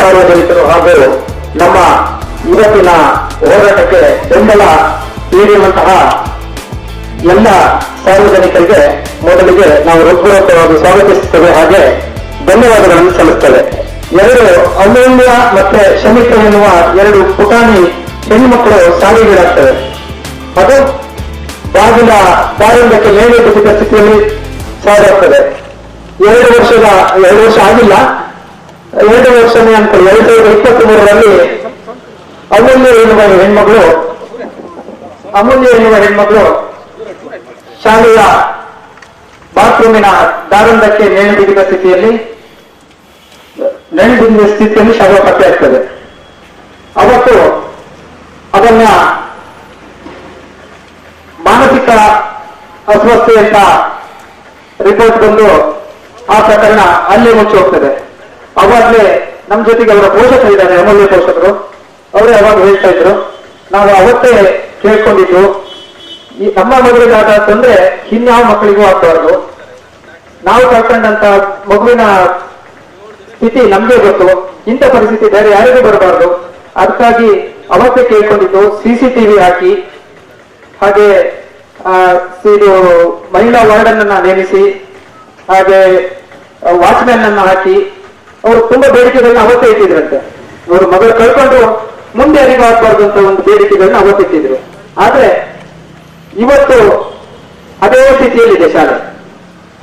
ಸಾರ್ವಜನಿಕರು ಹಾಗೂ ನಮ್ಮ ಇವತ್ತಿನ ಹೋರಾಟಕ್ಕೆ ಬೆಂಬಲ ನೀಡಿರುವಂತಹ ಎಲ್ಲ ಸಾರ್ವಜನಿಕರಿಗೆ ಮೊದಲಿಗೆ ನಾವು ಹೃತ್ಪೂರ್ವಕವಾಗಿ ಸ್ವಾಗತಿಸುತ್ತೇವೆ ಹಾಗೆ ಧನ್ಯವಾದಗಳನ್ನು ಸಲ್ಲಿಸುತ್ತೇವೆ ಎರಡು ಅಮೂಲ್ಯ ಮತ್ತೆ ಶ್ರಮಿಕ ಎನ್ನುವ ಎರಡು ಪುಟಾಣಿ ಹೆಣ್ಣುಮಕ್ಕಳು ಸಾವಿಗೀಡಾಗ್ತವೆ ಅದು ಬಾಗಿಲ ಪ್ರಾರಂಭಕ್ಕೆ ಮೇಲೆ ಸ್ಥಿತಿಯಲ್ಲಿ ಸಾರಾಗ್ತದೆ. ಎರಡು ವರ್ಷದ, ಎರಡು ವರ್ಷ ಆಗಿಲ್ಲ. ಎರಡು ವರ್ಷನೇ ಅಂತ ಎರಡು ಸಾವಿರದ ಇಪ್ಪತ್ತ್ ಮೂರರಲ್ಲಿ ಅಮೂಲ್ಯ ಎನ್ನುವ ಹೆಣ್ಮಗಳು, ಅಮೂಲ್ಯ ಎನ್ನುವ ಹೆಣ್ಮಗಳು ಶಾಲೆಯ ಬಾತ್ರೂಮಿನ ದಾರಂದಕ್ಕೆ ನೇಣು ಬಿಗಿದ ಸ್ಥಿತಿಯಲ್ಲಿ, ನೇಣು ಬಿಗಿದ ಸ್ಥಿತಿಯಲ್ಲಿ ಶವ ಪತ್ತೆ ಆಗ್ತದೆ ಅವತ್ತು ಅದನ್ನ ಮಾನಸಿಕ ಅಸ್ವಸ್ಥೆ ಅಂತ ರಿಪೋರ್ಟ್ ಬಂದು ಆ ಪ್ರಕರಣ ಅಲ್ಲೇ ಮುಚ್ಚಿ ಹೋಗ್ತದೆ. ಅವಾಗ್ಲೇ ನಮ್ಮ ಜೊತೆಗೆ ಅವರ ಪೋಷಕರು ಇದ್ದಾರೆ, ಅಮೂಲ್ಯ ಪೋಷಕರು. ಅವರೇ ಅವಾಗ ಹೇಳ್ತಾ ಇದ್ರು. ನಾವು ಅವತ್ತೇ ಕೇಳ್ಕೊಂಡಿದ್ದು, ಈ ನಮ್ಮ ಮಗುವಿಗಾದ ತೊಂದರೆ ಇನ್ಯಾವ ಮಕ್ಕಳಿಗೂ ಆಗ್ಬಾರ್ದು. ನಾವು ಕಳ್ಕೊಂಡಂತ ಮಗುವಿನ ಸ್ಥಿತಿ ನಮ್ಗೆ ಗೊತ್ತು. ಇಂಥ ಪರಿಸ್ಥಿತಿ ಬೇರೆ ಯಾರಿಗೂ ಬರಬಾರ್ದು. ಅದಕ್ಕಾಗಿ ಅವತ್ತೇ ಕೇಳ್ಕೊಂಡಿದ್ದು, ಸಿ ಸಿ ಸಿಸಿಟಿವಿ ಹಾಕಿ. ಹಾಗೆ ಇದು ಮಹಿಳಾ ವಾರ್ಡನ್ನ ನೇಮಿಸಿ ಹಾಗೆ ವಾಚ್ಮ್ಯಾನ್ ಅನ್ನು ಹಾಕಿ, ಅವರು ತುಂಬಾ ಬೇಡಿಕೆಗಳನ್ನ ಅವತ್ತೇ ಇಟ್ಟಿದ್ರಂತೆ. ಅವರು ಮಗಳು ಕಳ್ಕೊಂಡು ಮುಂದೆ ಅರಿವು ಆಗ್ಬಾರ್ದು ಅಂತ ಒಂದು ಬೇಡಿಕೆಗಳನ್ನ ಅವತ್ತಿಟ್ಟಿದ್ರು ಆದ್ರೆ ಇವತ್ತು ಅದೇ ಸ್ಥಿತಿಯಲ್ಲಿದೆ ಶಾಲೆ.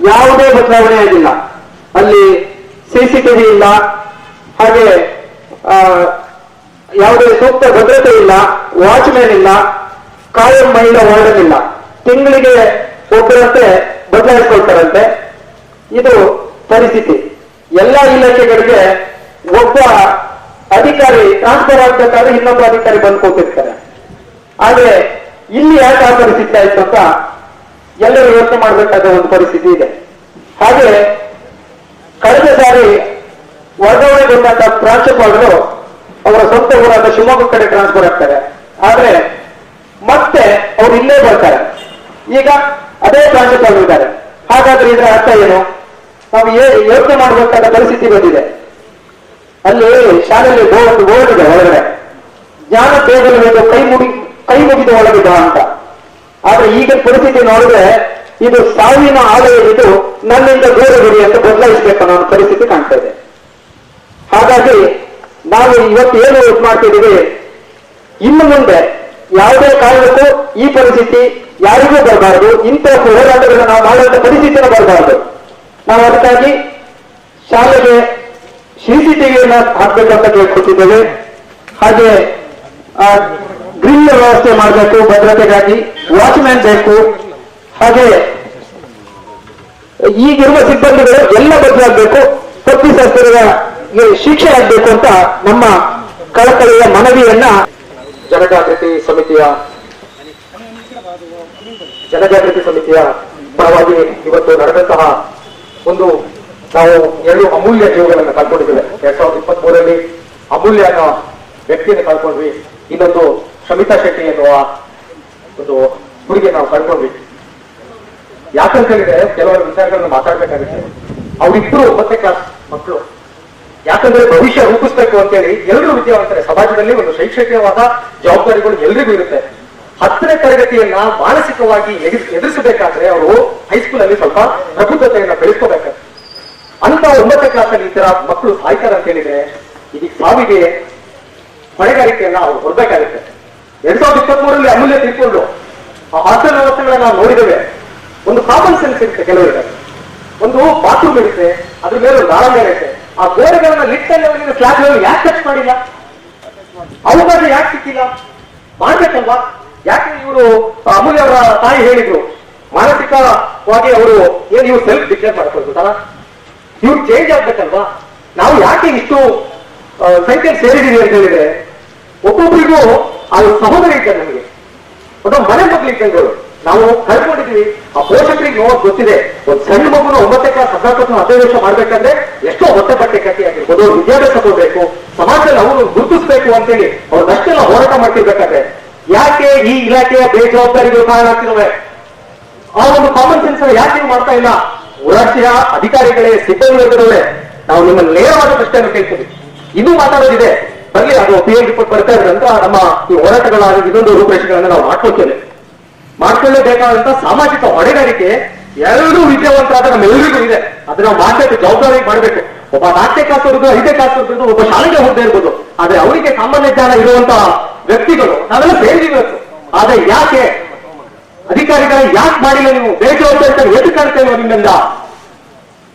ಯಾವುದೇ ಬದಲಾವಣೆ ಆಗಿಲ್ಲ. ಅಲ್ಲಿ ಸಿಸಿಟಿವಿ ಇಲ್ಲ, ಹಾಗೆ ಯಾವುದೇ ಸೂಕ್ತ ಭದ್ರತೆ ಇಲ್ಲ, ವಾಚ್ಮ್ಯಾನ್ ಇಲ್ಲ, ಕಾಯಂ ಮಹಿಳಾ ವಾರ್ಡನ್ ಇಲ್ಲ. ತಿಂಗಳಿಗೆ ಒಬ್ಬರಂತೆ ಬದಲಾಯಿಸ್ಕೊಳ್ತಾರಂತೆ. ಇದು ಪರಿಸ್ಥಿತಿ. ಎಲ್ಲ ಇಲಾಖೆಗಳಿಗೆ ಒಬ್ಬ ಅಧಿಕಾರಿ ಟ್ರಾನ್ಸ್ಫರ್ ಆಗ್ಬೇಕಾದ್ರೆ ಇನ್ನೊಬ್ಬ ಅಧಿಕಾರಿ ಬಂದು ಕೂತಿರ್ತಾರೆ. ಆದ್ರೆ ಇಲ್ಲಿ ಯಾಕೆ ಆ ಪರಿಸ್ಥಿತಿ ಆಯ್ತು ಅಂತ ಎಲ್ಲರೂ ಯೋಚನೆ ಮಾಡಬೇಕಾದ ಒಂದು ಪರಿಸ್ಥಿತಿ ಇದೆ. ಹಾಗೆ ಕಳೆದ ಸಾರಿ ವರ್ಗಾವಣೆಗೊಂಡಂತ ಪ್ರಾಂಶುಪಾಲರು ಅವರ ಸ್ವಂತ ಊರಾದ ಶಿವಮೊಗ್ಗ ಕಡೆ ಟ್ರಾನ್ಸ್ಫರ್ ಆಗ್ತಾರೆ. ಆದ್ರೆ ಮತ್ತೆ ಅವ್ರು ಇಲ್ಲೇ ಬರ್ತಾರೆ. ಈಗ ಅದೇ ಪ್ರಾಂಶುಪಾಲರು ಇದ್ದಾರೆ. ಹಾಗಾದ್ರೆ ಇದರ ಅರ್ಥ ಏನು? ನಾವು ಯೋಚನೆ ಮಾಡಬೇಕಾದ ಪರಿಸ್ಥಿತಿ ಬಂದಿದೆ. ಅಲ್ಲಿ ಶಾಲೆಯಲ್ಲಿ ಬೋರ್ಡ್ ಬೋರ್ಡ್ ಇದೆ ಒಳಗಡೆ, ಜ್ಞಾನ ಬೇಗಲು ಕೈ ಮುಗಿ, ಕೈ ಮುಗಿದು ಒಳಗಿದ ಅಂತ. ಆದ್ರೆ ಈಗ ಪರಿಸ್ಥಿತಿ ನೋಡಿದ್ರೆ ಇದು ಸಾವಿನ ಆಲಯವಿದು ನನ್ನಿಂದ ದೂರ ಬಿಡಿ ಅಂತ ಬದಲಾಯಿಸಬೇಕು ಅನ್ನೋ ಒಂದು ಪರಿಸ್ಥಿತಿ ಕಾಣ್ತಾ ಇದೆ. ಹಾಗಾಗಿ ನಾವು ಇವತ್ತು ಏನು ಇದು ಮಾಡ್ತಿದ್ದೀವಿ, ಇನ್ನು ಮುಂದೆ ಯಾವುದೇ ಕಾರಣಕ್ಕೂ ಈ ಪರಿಸ್ಥಿತಿ ಯಾರಿಗೂ ಬರಬಾರದು ಇಂಥ ಹೋರಾಟಗಳನ್ನು ನಾವು ಮಾಡುವಂತ ಪರಿಸ್ಥಿತಿನ ಬರಬಾರದು. ನಾವು ಅದಕ್ಕಾಗಿ ಶಾಲೆಗೆ ಸಿಸಿಟಿವಿಯನ್ನ ಹಾಕ್ಬೇಕಂತ ಕೇಳ್ಕೊಟ್ಟಿದ್ದೇವೆ ಹಾಗೆ ಗ್ರಿಲ್ ವ್ಯವಸ್ಥೆ ಮಾಡಬೇಕು, ಭದ್ರತೆಗಾಗಿ ವಾಚ್ಮ್ಯಾನ್ ಬೇಕು. ಹಾಗೆ, ಈಗಿರುವ ಸಿಬ್ಬಂದಿಗಳು ಎಲ್ಲ ಬದಲಾಗಬೇಕು. ತಪ್ಪಿತಸ್ಥರಿಗೆ ಶಿಕ್ಷೆ ಆಗಬೇಕು ಅಂತ ನಮ್ಮ ಕಳಕಳಿಯ ಮನವಿಯನ್ನ ಜನಜಾಗೃತಿ ಸಮಿತಿಯ ಜನಜಾಗೃತಿ ಸಮಿತಿಯ ಪರವಾಗಿ ಇವತ್ತು ನಡೆದಂತಹ ಒಂದು ನಾವು ಎರಡು ಅಮೂಲ್ಯ ಜೀವಗಳನ್ನು ಕಳ್ಕೊಂಡಿದ್ದೇವೆ. ಎರಡ್ ಸಾವಿರದ ಇಪ್ಪತ್ತ್ ಮೂರರಲ್ಲಿ ಅಮೂಲ್ಯ ಅನ್ನೋ ವ್ಯಕ್ತಿಯನ್ನು ಕಳ್ಕೊಂಡ್ವಿ. ಇನ್ನೊಂದು ಶಮಿತಾ ಶೆಟ್ಟಿ ಎನ್ನುವ ಒಂದು ಹುಡುಗಿ ನಾವು ಕಳ್ಕೊಂಡ್ವಿ. ಯಾಕಂತ ಹೇಳಿದ್ರೆ ಕೆಲವರು ವಿಚಾರಗಳನ್ನು ಮಾತಾಡ್ಬೇಕಾಗುತ್ತೆ. ಅವರಿಬ್ರು ಒಂಬತ್ತನೇ ಕ್ಲಾಸ್ ಮಕ್ಕಳು. ಯಾಕಂದ್ರೆ ಭವಿಷ್ಯ ರೂಪಿಸ್ಬೇಕು ಅಂತೇಳಿ ಎಲ್ಲರೂ ವಿದ್ಯಾವಂತರೆ. ಸಮಾಜದಲ್ಲಿ ಒಂದು ಶೈಕ್ಷಣಿಕವಾದ ಜವಾಬ್ದಾರಿಗಳು ಎಲ್ರಿಗೂ ಇರುತ್ತೆ. ಹತ್ತನೇ ತರಗತಿಯನ್ನ ಮಾನಸಿಕವಾಗಿ ಎದು, ಎದುರಿಸಬೇಕಾದ್ರೆ ಅವರು ಹೈಸ್ಕೂಲ್ ಅಲ್ಲಿ ಸ್ವಲ್ಪ ಪ್ರಬುದ್ಧತೆಯನ್ನ ಬೆಳೆಸ್ಕೋಬೇಕಂತ ಅಂತ ಒಂಬತ್ತನೇ ಕ್ಲಾಸ್ ಅಲ್ಲಿ ಈ ತರ ಮಕ್ಕಳು ಸಾಯ್ತಾರೆ ಅಂತ ಹೇಳಿದ್ರೆ ಇದೀಗ ಸಾವಿಗೆ ಹೊಣೆಗಾರಿಕೆಯನ್ನ ಅವ್ರು ಹೊರಬೇಕಾಗುತ್ತೆ ಎರಡ್ ಸಾವಿರದ ಇಪ್ಪತ್ತ್ ಮೂರಲ್ಲಿ ಅಮೂಲ್ಯ ತಿಳ್ಕೊಂಡು ಆ ಹಾಸ್ಟೆಲ್ ವ್ಯವಸ್ಥೆಗಳನ್ನ ನಾವು ನೋಡಿದ್ದೇವೆ. ಒಂದು ಕಾಮನ್ ಸೆನ್ಸ್ ಇರುತ್ತೆ ಕೆಲವರಿಗೆ. ಒಂದು ಬಾತ್ರೂಮ್ ಇರುತ್ತೆ, ಅದ್ರ ಮೇಲೆ ಒಂದು ಆರಾಮ ಇರುತ್ತೆ. ಆ ಗೋಡೆಗಳನ್ನ ಲಿಟ್ಟಲ್ಲಿ ಲೆವೆಲ್ ಯಾಕೆ ಟಚ್ ಮಾಡಿಲ್ಲ? ಅವಕಾಶ ಯಾಕೆ ಸಿಕ್ಕಿಲ್ಲ? ಮಾಡ್ಬೇಕಲ್ವಾ? ಯಾಕೆ ಇವರು ಅಮೂಲ್ಯ ಅವರ ತಾಯಿ ಹೇಳಿದ್ರು? ಮಾನಸಿಕವಾಗಿ ಅವರು ಏನು ಇವ್ರು ಸೆಲ್ಫ್ ಡಿಕ್ಲೇರ್ ಮಾಡ್ಕೊಳ್ಬೋದಲ್ಲ ಇವ್ರು ಚೇಂಜ್ ಆಗ್ಬೇಕಲ್ವಾ? ನಾವು ಯಾಕೆ ಇಷ್ಟು ಸಂಖ್ಯೆ ಸೇರಿದೀವಿ ಅಂತ ಹೇಳಿದ್ರೆ ಒಬ್ಬೊಬ್ಬರಿಗೂ ಆ ಸಹೋದರಿ ಇದ್ದಾರೆ ನಮಗೆ. ಒಂದು ಮನೆ ಮಕ್ಕಳು ಇದ್ದಂಗಳು ನಾವು ಕಳ್ಕೊಂಡಿದ್ವಿ ಆ ಪೋಷಕರಿಗೆ ನೋಡ್ ಗೊತ್ತಿದೆ. ಒಂದು ಸಣ್ಣ ಮಗುನ ಒಂಬತ್ತನೇ ಕ್ಲಾಸ್ ಹದಿನಾಲ್ಕು ಹದಿನೈದು ಮಾಡ್ಬೇಕಾದ್ರೆ ಎಷ್ಟೋ ಹೊತ್ತ ಬಟ್ಟೆ ಕಟ್ಟಿ ಆಗಿರ್ಬೋದು ಅವ್ರು ವಿದ್ಯಾಭ್ಯಾಸ ಕೊಡಬೇಕು, ಸಮಾಜದಲ್ಲಿ ಅವರು ಗುರುತಿಸ್ಬೇಕು ಅಂತೇಳಿ ಅವ್ರನ್ನಷ್ಟೆಲ್ಲ ಹೋರಾಟ ಮಾಡ್ತಿರ್ಬೇಕಾದ್ರೆ ಯಾಕೆ ಈ ಇಲಾಖೆಯ ಬೇಜವಾಬ್ದಾರಿಗಳು ಕಾರಣ ಆಗ್ತಿದ್ದಾವೆ? ಆ ಒಂದು ಕಾಮನ್ ಸೆನ್ಸ್ ಯಾಕೆ ಮಾಡ್ತಾ ಇಲ್ಲ? ರಾಜ್ಯ ಅಧಿಕಾರಿಗಳೇ ಸಿಬ್ಬಂದಿಗಳೇ ನಾವು ನಿಮ್ಮ ನೇರವಾದ ಪ್ರಶ್ನೆಯನ್ನು ಕೇಳ್ತೀವಿ. ಇದು ಮಾತಾಡೋದಿದೆ. ಬರಲಿ ಅದು ಪಿ ಎಂ ರಿಪೋರ್ಟ್ ಬರ್ತಾ ನಮ್ಮ ಈ ಹೋರಾಟಗಳ ಇದೊಂದು ರೂಪರೇಷೆಗಳನ್ನು ನಾವು ಮಾಡ್ಕೊಳ್ತೇವೆ. ಮಾಡ್ಕೊಳ್ಳೇಬೇಕಾದಂತ ಸಾಮಾಜಿಕ ಹೊಣೆಗಾರಿಕೆ ಎರಡೂ ವಿದ್ಯಾವಂತರಾದ ನಮ್ಮೆಲ್ಲರಿಗೂ ಇದೆ. ಅದನ್ನ ಮಾಡಬೇಕು ಜವಾಬ್ದಾರಿ ಮಾಡಬೇಕು. ಒಬ್ಬ ನಾಟ್ಯ ಕಾಸು ಐದೇ ಕಾಸು ಒಬ್ಬ ಶಾಲೆಗೆ ಹೋಗದೆ ಇರ್ಬೋದು. ಆದ್ರೆ ಅವರಿಗೆ ಸಾಮಾನ್ಯ ಜ್ಞಾನ ಇರುವಂತ ವ್ಯಕ್ತಿಗಳು, ನಾವೆಲ್ಲ ಸೇರಿರ್ಬೇಕು ಆದ್ರೆ ಯಾಕೆ? ಅಧಿಕಾರಿಗಳ ಯಾಕೆ ಮಾಡಿಲ್ಲ ನೀವು? ಎದ್ದು ಕಾಣ್ತಾ ಇಲ್ವಾ ನಿಮ್ಮಿಂದ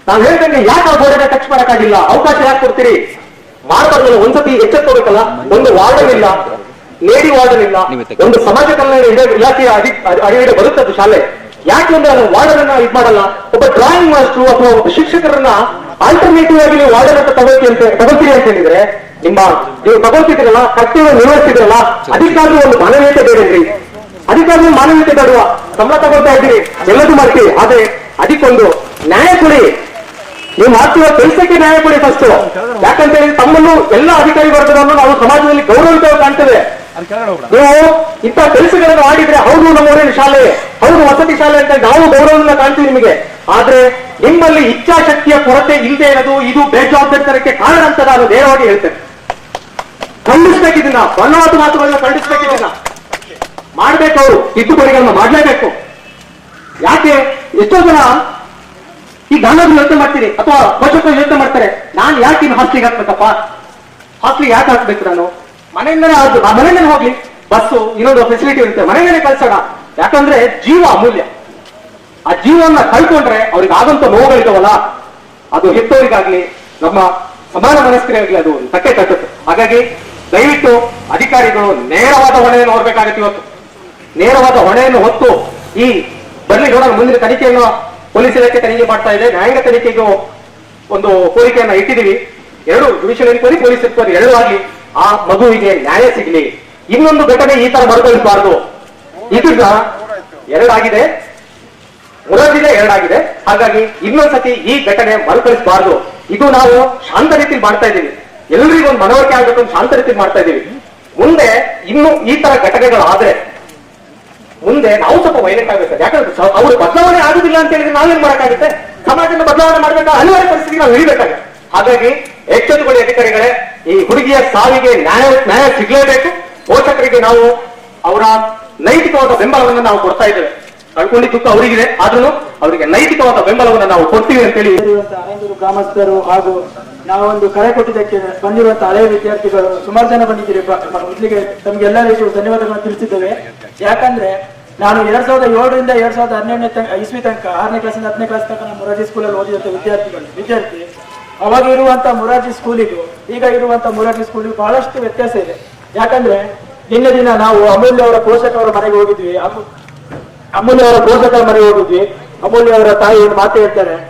ನಾವು ಹೇಳ್ದಂಗೆ ಯಾಕೆ ಆ ಬೋರ್ಡ್ ಟಚ್ ಮಾಡಕ್ಕಾಗಿಲ್ಲ? ಅವಕಾಶ ಯಾಕೆ ಕೊಡ್ತೀರಿ? ಮಾಡಬಾರ್ದಲ್ಲ ಒಂದ್ಸತಿ ಎಚ್ಚೆತ್ತೋಬೇಕಲ್ಲ? ಒಂದು ವಾರ್ಡನ್ ಇಲ್ಲ ಲೇಡಿ ವಾರ್ಡನ್ ಇಲ್ಲ ಒಂದು ಸಮಾಜ ಕಲ್ಯಾಣ ಇಲಾ- ಇಲಾಖೆಯ ಅಡಿಯಲ್ಲಿ ಬರುತ್ತದ್ದು ಶಾಲೆ. ಯಾಕೆ ಅಂದ್ರೆ ಅದು ವಾರ್ಡನ್ ಅನ್ನ ಇದು ಮಾಡಲ್ಲ? ಒಬ್ಬ ಡ್ರಾಯಿಂಗ್ ಮಾಸ್ಟರ್ ಅಥವಾ ಒಬ್ಬ ಶಿಕ್ಷಕರನ್ನ ಆಲ್ಟರ್ನೇಟಿವ್ ಆಗಿ ನೀವು ವಾರ್ಡನ್ ಅಂತ ತಗೋತಿ ಅಂತ ತಗೋತೀರಿ ಅಂತ ಹೇಳಿದ್ರೆ ನಿಮ್ಮ ನೀವು ತಗೋತಿದ್ರಲ್ಲ ಕರ್ತವ್ಯ ನಿರ್ವಹಿಸಿದ್ರಲ್ಲ ಅದಕ್ಕಾದ್ರೂ ಒಂದು ಮಾನವೀಯತೆ ಬೇಡ್ರಿ ಅದಕ್ಕಾದ್ರೂ ಮಾನವೀಯತೆ ಬೇಡುವ ಸಂಬಳ ತಗೋತಾ ಇದ್ದೀರಿ ಎಲ್ಲದೂ ಮಾಡ್ತೀವಿ ಆದ್ರೆ ಅದಕ್ಕೊಂದು ನ್ಯಾಯ ಕೊಡಿ. ನೀವು ಮಾಡ್ತಿರೋ ಕೆಲಸಕ್ಕೆ ನ್ಯಾಯ ಕೊಡಿ ಫಸ್ಟ್ ಯಾಕಂತ ಹೇಳಿ ತಮ್ಮನ್ನು ಎಲ್ಲ ಅಧಿಕಾರಿ ವರ್ಗದನ್ನು ನಾವು ಸಮಾಜದಲ್ಲಿ ಗೌರವಿತ ಕಾಣ್ತೇವೆ ನೀವು ಇಂಥ ಕೆಲಸಗಳನ್ನು ಮಾಡಿದ್ರೆ ಹೌದು ನಮ್ಮ ಊರಿನ ಶಾಲೆ. ಹೌದು ವಸತಿ ಶಾಲೆ ಅಂತ ನಾವು ಗೌರವವನ್ನು ಕಾಣ್ತೀವಿ ನಿಮಗೆ. ಆದ್ರೆ ನಿಮ್ಮಲ್ಲಿ ಇಚ್ಛಾಶಕ್ತಿಯ ಕೊರತೆ ಇಲ್ಲದೆ ಇರೋದು ಇದು ಬೇಜವಾಬ್ದಾರಿತನಕ್ಕೆ ಕಾರಣ ಅಂತ ನಾನು ನೇರವಾಗಿ ಹೇಳ್ತೇನೆ. ಖಂಡಿಸ್ಬೇಕಿದನ್ನ ಬಣ್ಣವಾದ ಮಾತುಗಳನ್ನ ಖಂಡಿಸ್ಬೇಕಿದನ್ನ ಮಾಡ್ಬೇಕು ಅವರು ತಿದ್ದುಪಡಿಗಳನ್ನ ಮಾಡ್ಲೇಬೇಕು. ಯಾಕೆ? ಎಷ್ಟೋ ಜನ ಈ ಗಾನದ ಯೋಚನೆ ಮಾಡ್ತೀನಿ ಅಥವಾ ಪೋಷಕರು ಯೋಚನೆ ಮಾಡ್ತಾರೆ, ನಾನು ಯಾಕೆ ಇನ್ನು ಹಾಸ್ಟೆಲ್ಗೆ ಹಾಕ್ಬೇಕಪ್ಪ? ಹಾಸ್ಟೆಲ್ಗೆ ಯಾಕೆ ಹಾಕ್ಬೇಕು ನಾನು? ಮನೆಯಿಂದಲೇ ಆದ್ರು, ಆ ಮನೆಯಿಂದನೇ ಹೋಗ್ಲಿ. ಬಸ್ಸು, ಇನ್ನೊಂದು ಫೆಸಿಲಿಟಿ ಇರುತ್ತೆ. ಮನೆಯಿಂದಲೇ ಕಳ್ಸೋಣ. ಯಾಕಂದ್ರೆ ಜೀವ ಅಮೂಲ್ಯ. ಆ ಜೀವನ ಕಳ್ಕೊಂಡ್ರೆ ಅವ್ರಿಗೆ ಆದಂತ ನೋವುಗಳಿದಾವಲ್ಲ, ಅದು ಹೆತ್ತವರಿಗಾಗ್ಲಿ ನಮ್ಮ ಸಮಾನ ಮನಸ್ಕರಿಗಾಗ್ಲಿ ಅದು ತಕ್ಕೆ ಕಟ್ಟುತ್ತೆ ಹಾಗಾಗಿ ದಯವಿಟ್ಟು ಅಧಿಕಾರಿಗಳು ನೇರವಾದ ಹೊಣೆಯನ್ನು ಹೊರಬೇಕಾಗತ್ತೆ ಇವತ್ತು. ನೇರವಾದ ಹೊಣೆಯನ್ನು ಹೊತ್ತು ಈ ಬರ್ಲಿ ಮುಂದಿನ ತನಿಖೆಯನ್ನು ಪೊಲೀಸ್ ಇಲಾಖೆ ತನಿಖೆ ಮಾಡ್ತಾ ಇದೆ. ನ್ಯಾಯಾಂಗ ತನಿಖೆಗೂ ಒಂದು ಕೋರಿಕೆಯನ್ನು ಇಟ್ಟಿದ್ದೀವಿ. ಎರಡು ಜುಡಿಷಿಯಲ್ ಎನ್ಕ್ವೈರಿ ಪೊಲೀಸ್ ಎನ್ಕ್ವೈರಿ ಎರಡೂ ಆಗಲಿ ಆ ಮಗುವಿಗೆ ನ್ಯಾಯ ಸಿಗಲಿ. ಇನ್ನೊಂದು ಘಟನೆ ಈ ತರ ಮರುಕಳಿಸಬಾರದು. ಇದೀಗ ಎರಡಾಗಿದೆ. ಮುರದಿದೆ ಎರಡಾಗಿದೆ. ಹಾಗಾಗಿ ಇನ್ನೊಂದ್ಸತಿ ಈ ಘಟನೆ ಮರುಕಳಿಸಬಾರದು. ಇದು ನಾವು ಶಾಂತ ರೀತಿಯಲ್ಲಿ ಮಾಡ್ತಾ ಇದ್ದೀವಿ. ಎಲ್ರಿಗೂ ಒಂದು ಮನವರಿಕೆ ಆಗ್ಬೇಕು ಅಂತ ಶಾಂತ ರೀತಿ ಮಾಡ್ತಾ ಇದ್ದೀವಿ. ಮುಂದೆ ಇನ್ನು ಈ ತರ ಘಟನೆಗಳಾದ್ರೆ ಮುಂದೆ ನಾವು ಸ್ವಲ್ಪ ವೈಲೆಂಟ್ ಆಗ್ಬೇಕು. ಯಾಕಂದ್ರೆ ಅವರು ಬದಲಾವಣೆ ಆಗುದಿಲ್ಲ ಅಂತ ಹೇಳಿದ್ರೆ ನಾವೇನ್ ಮಾಡಕ್ಕಾಗುತ್ತೆ? ಸಮಾಜದ ಬದಲಾವಣೆ ಮಾಡ್ಬೇಕಾ? ಅನಿವಾರ್ಯ ಪರಿಸ್ಥಿತಿ ನಾವು ಹಿಡಿಬೇಕಾಗುತ್ತೆ ಹಾಗಾಗಿ ಎಚ್ಚೆತ್ತುಕೊಳ್ಳಿ ಅಧಿಕಾರಿಗಳೇ, ಈ ಹುಡುಗಿಯ ಸಾವಿಗೆ ನ್ಯಾಯ ನ್ಯಾಯ ಸಿಗ್ಲೇಬೇಕು. ಪೋಷಕರಿಗೆ ನಾವು ಅವರ ನೈತಿಕವಾದ ಬೆಂಬಲವನ್ನು ನಾವು ಕೊಡ್ತಾ ಇದ್ದೇವೆ. ಕಳ್ಕೊಂಡಿದ್ದು ಅವರಿಗಿದೆ. ಆದ್ರೂ ಅವರಿಗೆ ನೈತಿಕವಾದ ಬೆಂಬಲವನ್ನು ನಾವು ಕೊಡ್ತೀವಿ ಅಂತೇಳಿ ಹೇಳಿ. ಐನೂರು ಗ್ರಾಮಸ್ಥರು ಹಾಗೂ ನಾವೊಂದು ಕರೆ ಕೊಟ್ಟಿದ್ದಕ್ಕೆ ಬಂದಿರುವಂತಹ ಹಳೆಯ ವಿದ್ಯಾರ್ಥಿಗಳು ಸುಮಾರು ಜನ ಬಂದಿದ್ದೀರಿ ಮೊದಲಿಗೆ ತಮ್ಗೆ ಮೊದಲಿಗೆ ತಮಗೆಲ್ಲರಿಗೂ ಧನ್ಯವಾದಗಳನ್ನು ತಿಳಿಸಿದ್ದೇವೆ. ಯಾಕಂದ್ರೆ ನಾನು ಎರಡ್ ಸಾವಿರದ ಏಳರಿಂದ ಎರಡ್ ಸಾವಿರದ ಹನ್ನೆರಡನೇ ತನಕ ಇಸ್ವಿ ತನಕ, ಆರನೇ ಕ್ಲಾಸಿಂದ ಹತ್ತನೇ ಕ್ಲಾಸ್ ತನಕ ನಾನು ಮೊರಾರ್ಜಿ ಸ್ಕೂಲಲ್ಲಿ ಓದಿದಂತ ವಿದ್ಯಾರ್ಥಿಗಳು ವಿದ್ಯಾರ್ಥಿ. ಅವಾಗ ಇರುವಂತ ಮೊರಾರ್ಜಿ ಸ್ಕೂಲಿಗೂ ಈಗ ಇರುವಂತ ಮೊರಾರ್ಜಿ ಸ್ಕೂಲಿಗೂ ಬಹಳಷ್ಟು ವ್ಯತ್ಯಾಸ ಇದೆ. ಯಾಕಂದ್ರೆ ನಿನ್ನೆ ದಿನ ನಾವು ಅಮೂಲ್ಯ ಅವರ ಪೋಷಕರ ಮನೆಗೆ ಹೋಗಿದ್ವಿ. ಅಮು- ಅಮೂಲ್ಯ ಅವರ ಪೋಷಕರ ಮನೆಗೆ ಹೋಗಿದ್ವಿ. ಅಮೂಲ್ಯ ಅವರ ತಾಯಿ ಮಾತು ಹೇಳ್ತಾರೆ.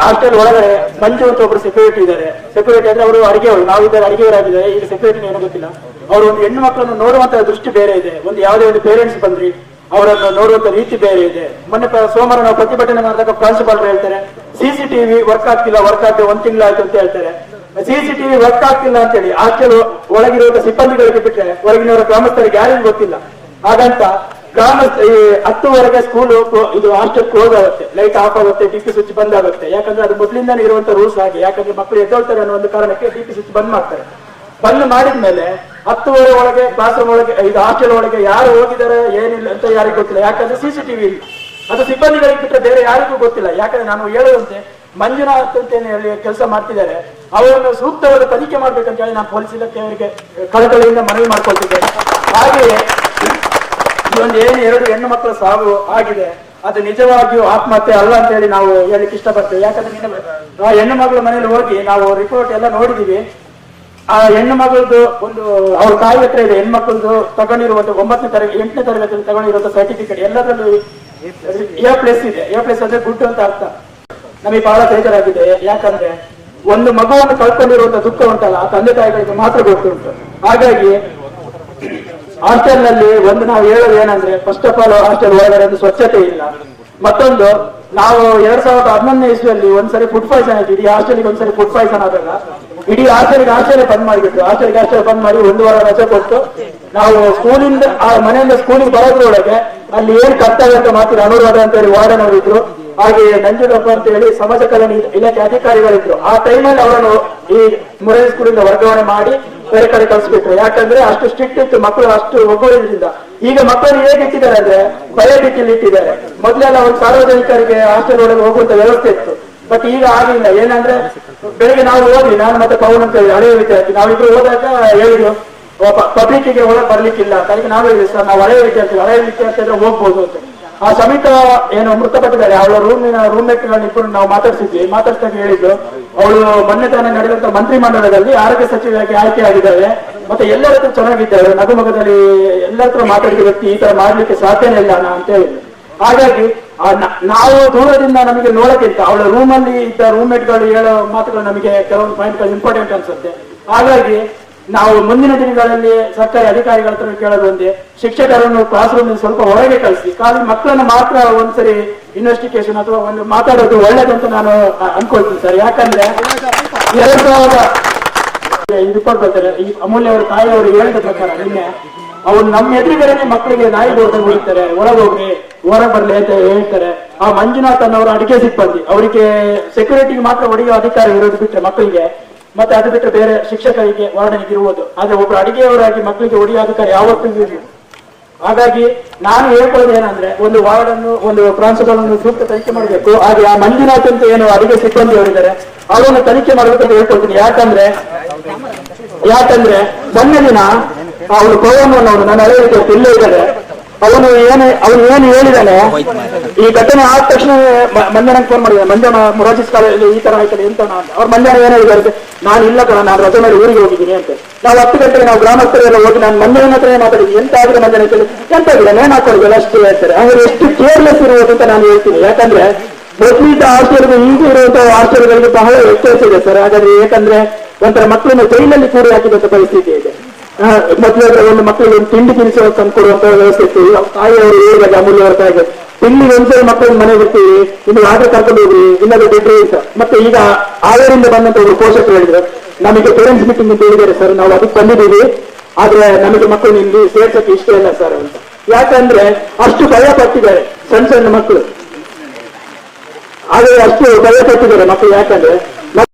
ಹಾಸ್ಟೆಲ್ ಒಳಗಡೆ ಮಂಜು ಅಂತ ಒಬ್ರು ಸೆಕ್ಯೂರಿಟಿ ಇದ್ದಾರೆ. ಸೆಕ್ಯೂರಿಟಿ ಅಂದ್ರೆ ಅವರು ಅಡಿಗೆವರು ನಾವು ಇದ್ದಾರೆ ಅಡಿಗೆಯವರಾಗಿದ್ದಾರೆ ಈಗ ಸೆಕ್ಯೂರಿಟಿ ಏನೋ ಗೊತ್ತಿಲ್ಲ. ಅವರು ಒಂದು ಹೆಣ್ಣು ಮಕ್ಕಳನ್ನು ನೋಡುವಂತ ದೃಷ್ಟಿ ಬೇರೆ ಇದೆ. ಒಂದು ಯಾವುದೇ ಒಂದು ಪೇರೆಂಟ್ಸ್ ಬಂದ್ರಿ, ಅವರನ್ನು ನೋಡುವಂತ ರೀತಿ ಬೇರೆ ಇದೆ. ಮೊನ್ನೆ ಸೋಮವಾರ ನಾವು ಪ್ರತಿಭಟನೆ ಮಾಡಿದಾಗ ಪ್ರಾಂಶುಪಾಲರು ಹೇಳ್ತಾರೆ ಸಿಸಿ ಟಿವಿ ವರ್ಕ್ ಆಗ್ತಿಲ್ಲ ವರ್ಕ್ ಆಗ್ತದೆ ಒಂದ್ ತಿಂಗಳಾಯ್ತು ಅಂತ ಹೇಳ್ತಾರೆ. ಸಿಸಿ ಟಿವಿ ವರ್ಕ್ ಆಗ್ತಿಲ್ಲ ಅಂತ ಹೇಳಿ ಹಾಸ್ಟೆಲ್ ಒಳಗಿರುವಂತ ಸಿಬ್ಬಂದಿಗಳಿಗೆ ಬಿಟ್ಟರೆ ಹೊರಗಿನವರ ಗ್ರಾಮಸ್ಥರಿಗೆ ಯಾರಿಗೂ ಗೊತ್ತಿಲ್ಲ. ಹಾಗಂತ ಗ್ರಾಮ, ಈ ಹತ್ತುವರೆಗೆ ಸ್ಕೂಲ್ ಇದು ಹಾಸ್ಟೆಲ್ ಕ್ಲೋಸ್ ಲೈಟ್ ಆಫ್ ಆಗುತ್ತೆ ಡಿ ಪಿ ಸ್ವಿಚ್ ಬಂದ್ ಆಗುತ್ತೆ. ಯಾಕಂದ್ರೆ ಅದು ಮೊದಲಿಂದಾನೇ ಇರುವಂತ ರೂಲ್ಸ್ ಹಾಗೆ. ಯಾಕಂದ್ರೆ ಮಕ್ಕಳು ಎದ್ದೋಳ್ತಾರೆ ಅನ್ನೋ ಒಂದು ಕಾರಣಕ್ಕೆ ಡಿ ಪಿ ಸ್ವಿಚ್ ಬಂದ್ ಮಾಡ್ತಾರೆ. ಬಂದ್ ಮಾಡಿದ್ಮೇಲೆ ಹತ್ತುವರೆ ಒಳಗೆ ಕ್ಲಾಸ್ ರೂಮ್ ಒಳಗೆ, ಇದು ಹಾಸ್ಟೆಲ್ ಒಳಗೆ ಯಾರು ಹೋಗಿದ್ದಾರೆ ಏನಿಲ್ಲ ಅಂತ ಯಾರಿಗೂ ಗೊತ್ತಿಲ್ಲ. ಯಾಕಂದ್ರೆ ಸಿಸಿಟಿವಿ ಇಲ್ಲ. ಅದು ಸಿಬ್ಬಂದಿಗಳಿಗೆ ಬಿಟ್ಟರೆ ಬೇರೆ ಯಾರಿಗೂ ಗೊತ್ತಿಲ್ಲ. ಯಾಕಂದ್ರೆ ನಾನು ಹೇಳುವಂತೆ, ಮಂಜುನಾಥ್ ಅಂತ ಹೇಳಿ ಕೆಲಸ ಮಾಡ್ತಿದ್ದಾರೆ. ಅವರನ್ನು ಸೂಕ್ತವಾದ ತನಿಖೆ ಮಾಡ್ಬೇಕಂತ ಹೇಳಿ ನಾನು ಪೊಲೀಸ್ ಇಲಾಖೆ ಅವರಿಗೆ ಕಳಕಳಿಯಿಂದ ಮನವಿ ಮಾಡ್ಕೊಳ್ತಿದ್ದೇನೆ. ಹಾಗೆಯೇ ಒಂದು ಏನು ಎರಡು ಹೆಣ್ಣು ಮಕ್ಕಳು ಸಾವು ಆಗಿದೆ. ಅದು ನಿಜವಾಗಿಯೂ ಆತ್ಮಹತ್ಯೆ ಅಲ್ಲ ಅಂತ ಹೇಳಿ ನಾವು ಹೇಳಲಿಕ್ಕೆ ಇಷ್ಟಪಡ್ತೇವೆ. ಯಾಕಂದ್ರೆ ಆ ಹೆಣ್ಣು ಮಗಳ ಮನೇಲಿ ಹೋಗಿ ನಾವು ರಿಪೋರ್ಟ್ ಎಲ್ಲ ನೋಡಿದೀವಿ. ಆ ಹೆಣ್ಣು ಮಗಳದ್ದು ಒಂದು ಅವ್ರ ತಾಯಿ ಹತ್ರ ಇದೆ. ಹೆಣ್ಮಕ್ಳದ್ದು ತಗೊಂಡಿರುವಂತ ಒಂಬತ್ತನೇ ತರಗತಿ, ಎಂಟನೇ ತರಗತಿಯಲ್ಲಿ ತಗೊಂಡಿರುವಂತ ಸರ್ಟಿಫಿಕೇಟ್ ಎಲ್ಲದರಲ್ಲೂ ಎ ಪ್ಲೇಸ್ ಇದೆ. ಎ ಪ್ಲೇಸ್ ಅಂದ್ರೆ ಗುಡ್ ಅಂತ ಅರ್ಥ. ನಮಗೆ ಬಹಳ ಬೇಜಾರಾಗಿದೆ. ಯಾಕಂದ್ರೆ ಒಂದು ಮಗುವನ್ನು ಕಳ್ಕೊಂಡಿರುವಂತ ದುಃಖ ಉಂಟಲ್ಲ, ಆ ತಂದೆ ತಾಯಿಗಳಿಗೆ ಮಾತ್ರ ಗೊತ್ತುಂಟು. ಹಾಗಾಗಿ ಹಾಸ್ಟೆಲ್ನಲ್ಲಿ ಒಂದು ನಾವು ಹೇಳೋದು ಏನಂದ್ರೆ ಫಸ್ಟ್ ಆಫ್ ಆಲ್ ಹಾಸ್ಟೆಲ್ ಒಳಗಡೆ ಒಂದು ಸ್ವಚ್ಛತೆ ಇಲ್ಲ. ಮತ್ತೊಂದು, ನಾವು ಎರಡ್ ಸಾವಿರದ ಹನ್ನೊಂದನೇ ಇಸ್ವಿಯಲ್ಲಿ ಒಂದ್ಸರಿ ಫುಡ್ ಪಾಯ್ಸನ್ ಆಯ್ತು. ಇಡೀ ಹಾಸ್ಟೆಲ್ಗೆ ಒಂದ್ಸರಿ ಫುಡ್ ಪಾಯ್ಸನ್ ಆದಾಗ, ಇಡೀ ಹಾಸ್ಟೆಲ್ಗೆ ಹಾಸ್ಟೆಲ್ ಬಂದ್ ಮಾಡಿಬಿಟ್ಟು ಹಾಸ್ಟೆಲ್ಗೆ ಹಾಸ್ಟೆಲ್ ಬಂದ್ ಮಾಡಿ ಒಂದು ವಾರ ರಜೆ ಕೊಟ್ಟು, ನಾವು ಸ್ಕೂಲಿಂದ ಆ ಮನೆಯಿಂದ ಸ್ಕೂಲಿಗೆ ಬರೋದ್ರೊಳಗೆ ಅಲ್ಲಿ ಏನ್ ಕರ್ತವ್ಯ ಅಂತ ಮಾತ್ರ ಅನುರಾಧ ಅಂತ ಹೇಳಿ ವಾರ್ಡನ್ ಅವರಿದ್ರು ಹಾಗೆ ನಂಜುಡಪ್ಪ ಅಂತ ಹೇಳಿ ಸಮಾಜ ಕಲ್ಯಾಣ ಇಲಾಖೆ ಅಧಿಕಾರಿಗಳಿದ್ರು. ಆ ಟೈಮಲ್ಲಿ ಅವರನ್ನು ಈ ಮುರಳಿ ಸ್ಕೂಲಿಂದ ವರ್ಗಾವಣೆ ಮಾಡಿ ಬೇರೆ ಕಡೆ ಕಳಿಸ್ಬಿಟ್ರು. ಯಾಕಂದ್ರೆ ಅಷ್ಟು ಸ್ಟ್ರಿಕ್ಟ್ ಇತ್ತು ಮಕ್ಕಳು ಅಷ್ಟು ಒಗ್ಗೂಡಿದ್ರಿಂದ. ಈಗ ಮಕ್ಕಳು ಹೇಗೆ ಇಟ್ಟಿದ್ದಾರೆ ಅಂದ್ರೆ ಬಯೋಟಿಕಲ್ಲಿ ಇಟ್ಟಿದ್ದಾರೆ. ಮೊದಲೆಲ್ಲ ಒಂದು ಸಾರ್ವಜನಿಕರಿಗೆ ಹಾಸ್ಟೆಲ್ ಒಳಗೆ ಹೋಗುವಂತ ವ್ಯವಸ್ಥೆ ಇತ್ತು. ಬಟ್ ಈಗ ಆಗಿಲ್ಲ ಏನಂದ್ರೆ ಬೆಳಿಗ್ಗೆ ನಾವು ಹೋದ್ವಿ ನಾನು ಮತ್ತೆ ಪವನ್ ಅಂತ ಹೇಳಿ ಹಳೆಯ ವಿದ್ಯಾರ್ಥಿ. ನಾವಿಬ್ರು ಹೋದಾಗ ಹೇಳಿದ್ರು ಪಬ್ಲಿಕ್ಗೆ ಒಳಗೆ ಬರ್ಲಿಕ್ಕಿಲ್ಲ. ಅದಕ್ಕೆ ನಾವು ಹೇಳಿದ್ವಿ, ಸರ್, ನಾವು ಹಳೆಯ ವಿದ್ಯಾರ್ಥಿ ಹಳೆಯ ವಿದ್ಯಾರ್ಥಿ ಅಂದ್ರೆ ಹೋಗ್ಬೋದು ಅಂತ. ಆ ಸಮಿತ ಏನು ಮೃತಪಟ್ಟಿದ್ದಾರೆ. ಅವಳ ರೂಮಿನ ರೂಮ್ಮೇಟ್ ಇಬ್ಬರು ನಾವು ಮಾತಾಡ್ಸಿದ್ವಿ. ಮಾತಾಡ್ಸಿದಾಗ ಹೇಳಿದ್ರು ಅವಳು ಮೊನ್ನೆ ತಾನೇ ನಡೆದಂತ ಮಂತ್ರಿ ಮಂಡಲದಲ್ಲಿ ಆರೋಗ್ಯ ಸಚಿವರಾಗಿ ಆಯ್ಕೆ ಆಗಿದ್ದಾರೆ ಮತ್ತೆ ಎಲ್ಲರ ಹತ್ರ ಚೆನ್ನಾಗಿದ್ದಾರೆ ನಗುಮಗದಲ್ಲಿ ಎಲ್ಲರ ಹತ್ರ ಮಾತಾಡಿದ ವ್ಯಕ್ತಿ ಈ ತರ ಮಾಡ್ಲಿಕ್ಕೆ ಸಾಧ್ಯನೇ ಇಲ್ಲ ಅಂತ ಹೇಳಿದ್ರು. ಹಾಗಾಗಿ ಆ ನಾವು ದೂರದಿಂದ ನಮಗೆ ನೋಡಕ್ಕಿಂತ ಅವಳ ರೂಮಲ್ಲಿ ಇದ್ದ ರೂಮ್ಮೇಟ್ಗಳು ಹೇಳೋ ಮಾತುಗಳು ನಮಗೆ ಕೆಲವೊಂದು ಪಾಯಿಂಟ್ಗಳು ಇಂಪಾರ್ಟೆಂಟ್ ಅನ್ಸುತ್ತೆ. ಹಾಗಾಗಿ ನಾವು ಮುಂದಿನ ದಿನಗಳಲ್ಲಿ ಸರ್ಕಾರಿ ಅಧಿಕಾರಿಗಳ ಹತ್ರ ಕೇಳೋದು ಶಿಕ್ಷಕರನ್ನು ಕ್ಲಾಸ್ ರೂಮ್ ಸ್ವಲ್ಪ ಹೊರಗೆ ಕಳಿಸಿ. ಖಾಲಿ ಮಕ್ಕಳನ್ನ ಮಾತ್ರ ಒಂದ್ಸರಿ ಇನ್ವೆಸ್ಟಿಗೇಷನ್ ಅಥವಾ ಒಂದು ಮಾತಾಡೋದು ಒಳ್ಳೇದಂತ ನಾನು ಅನ್ಕೊಳ್ತೀನಿ ಸರ್. ಯಾಕಂದ್ರೆ ಎರಡ್ ಸಾವಿರದ ಕೊಡ್ತಾರೆ ಈ ಅಮೂಲ್ಯ ಅವರ ತಾಯಿ ಅವರು ಹೇಳಿದ ಪ್ರಕಾರ ನಿನ್ನೆ ಅವ್ರು ನಮ್ಮ ಎದುರುಗಡೆನೆ ಮಕ್ಕಳಿಗೆ ನಾಯಿ ದೋಷ ಹೊಡಿತಾರೆ ಹೋಗ್ರಿ ಹೊರ ಬರ್ಲಿ ಅಂತ ಹೇಳ್ತಾರೆ. ಆ ಮಂಜುನಾಥ್ ಅನ್ನೋರು ಅಡಿಗೆ ಸಿಬ್ಬಂದಿ. ಅವರಿಗೆ ಸೆಕ್ಯೂರಿಟಿಗೆ ಮಾತ್ರ ಹೊಡೆಯೋ ಅಧಿಕಾರ ಇರೋದು ಬಿಟ್ಟರೆ ಮಕ್ಕಳಿಗೆ ಮತ್ತೆ ಅದು ಬಿಟ್ಟು ಬೇರೆ ಶಿಕ್ಷಕರಿಗೆ ವಾರ್ಡನಿಗೆ ಇರುವುದು ಆದ್ರೆ ಒಬ್ರು ಅಡಿಗೆಯವರಾಗಿ ಮಕ್ಕಳಿಗೆ ಅಧಿಕಾರ ಯಾವತ್ತೂ ಇರಲಿಲ್ಲ ಹಾಗಾಗಿ ನಾನು ಹೇಳ್ಕೊಳ್ಳೋದು ಏನಂದ್ರೆ, ಒಂದು ವಾರ್ಡ್ ಅನ್ನು ಒಂದು ಪ್ರಾಂಶುಪಾಲ್ ಅನ್ನು ಸೂಕ್ತ ತನಿಖೆ ಮಾಡಬೇಕು. ಹಾಗೆ ಆ ಮಂಜುನಾಥ್ ಏನು ಅಡಿಗೆ ಸಿಬ್ಬಂದಿ ಅವರಿದ್ದಾರೆ, ಅವರನ್ನು ತನಿಖೆ ಮಾಡಬೇಕಂತ ಹೇಳ್ಕೊಳ್ತೀನಿ. ಯಾಕಂದ್ರೆ ಯಾಕಂದ್ರೆ ಮೊನ್ನೆ ದಿನ ಅವರು ಕೋವನ್ನು ನನ್ನ ವಿದ್ಯಾರ್ಥಿ ಇಲ್ಲೇ ಇದ್ದಾರೆ. ಅವನು ಏನು ಅವನು ಏನು ಹೇಳಿದಾನೆ, ಈ ಘಟನೆ ಆದ ತಕ್ಷಣ ಮ- ಮಂಜಾನ ಫೋನ್ ಮಾಡಿದ ಮಂಜಾನ ಮುರಾಜಿಸ್ ಕಾಲೇಜಲ್ಲಿ ಈ ತರ ಆಯ್ತದೆ ಎಂತ ಅವ್ರ ಮಂಜಾನ ಏನ್ ಹೇಳಿದ್ದಾರೆ ನಾನು ಇಲ್ಲ ಕಣ, ನಾನು ರಜೆ ಮೇಲೆ ಊರಿಗೆ ಹೋಗಿದ್ದೀನಿ ಅಂತ. ನಾವು ಹತ್ತು ಗಂಟೆಗೆ ನಾವು ಗ್ರಾಮಸ್ಥರೆಲ್ಲ ಹೋಗಿ ನಾನು ಮಂಜಾನ ಹತ್ರ ಮಾತಾಡಿದ್ವಿ? ಎಂತ ಆಗಿದೆ ಮಂಜಾನ ಕೇಳಿ. ಎಂತ ಆಗಿದೆ? ನೇಣು ಹಾಕೊಳ್ಳಿ ಅಷ್ಟೇ ಹೇಳ್ತಾರೆ. ಅವ್ರು ಎಷ್ಟು ಕೇರ್ಲೆಸ್ ಇರುವುದು ಅಂತ ನಾನು ಹೇಳ್ತೀನಿ. ಯಾಕಂದ್ರೆ ಮೊದಲಿದ್ದ ಹಾಸ್ಟೆಲ್ಗೂ ಈಗ ಇರುವಂತಹ ಹಾಸ್ಟೆಲ್ಗಳಿಗೆ ಬಹಳ ವ್ಯತ್ಯಾಸ ಇದೆ ಸರ್. ಹಾಗಾದ್ರೆ ಯಾಕಂದ್ರೆ ಒಂಥರ ಮಕ್ಕಳನ್ನು ಜೈಲಲ್ಲಿ ಕೂಡಿ ಹಾಕಿದಂತ ಪರಿಸ್ಥಿತಿ ಇದೆ. ಮೊದಲಾದ್ರೆ ಒಂದು ಮಕ್ಕಳಿಗೆ ಒಂದು ತಿಂಡಿ ತಿನಿಸುವ ತಂದ್ಕೊಡುವಂತ ವ್ಯವಸ್ಥೆ ಇತ್ತು. ಇವಾಗ ತಾಯಿಯವರು ಹೇಳಿದಾಗ ಅಮೂಲ್ಯ ಬರ್ತಾ ತಾಯಿಗೆ ತಿಂಡಿ ಒಂದ್ಸಲ ಮಕ್ಕಳ ಮನೆಗೆ ಬರ್ತೀವಿ, ಇನ್ನು ಆಟ ಕರ್ಕೊಂಡು ಹೋಗ್ರಿ ಇಲ್ಲದ ಬಿಡ್ರಿ ಅಂತ. ಮತ್ತೆ ಈಗ ಆಯರಿಂದ ಬಂದಂತ ಪೋಷಕರು ಹೇಳಿದ್ರು, ನಮಗೆ ಪೇರೆಂಟ್ಸ್ ಮೀಟಿಂಗ್ ಅಂತ ಹೇಳಿದ್ದಾರೆ ಸರ್ ನಾವು ಅದಕ್ಕೆ ಬಂದಿದ್ದೀವಿ. ಆದ್ರೆ ನಮಗೆ ಮಕ್ಕಳು ಇಲ್ಲಿ ಸೇರ್ಸಕ್ಕೆ ಇಷ್ಟ ಇಲ್ಲ ಸರ್ ಅಂತ. ಯಾಕಂದ್ರೆ ಅಷ್ಟು ಭಯ ಪಟ್ಟಿದ್ದಾರೆ ಸಣ್ಣ ಸಣ್ಣ ಮಕ್ಕಳು. ಆದರೆ ಅಷ್ಟು ಭಯ ಪಟ್ಟಿದ್ದಾರೆ ಮಕ್ಕಳು. ಯಾಕಂದ್ರೆ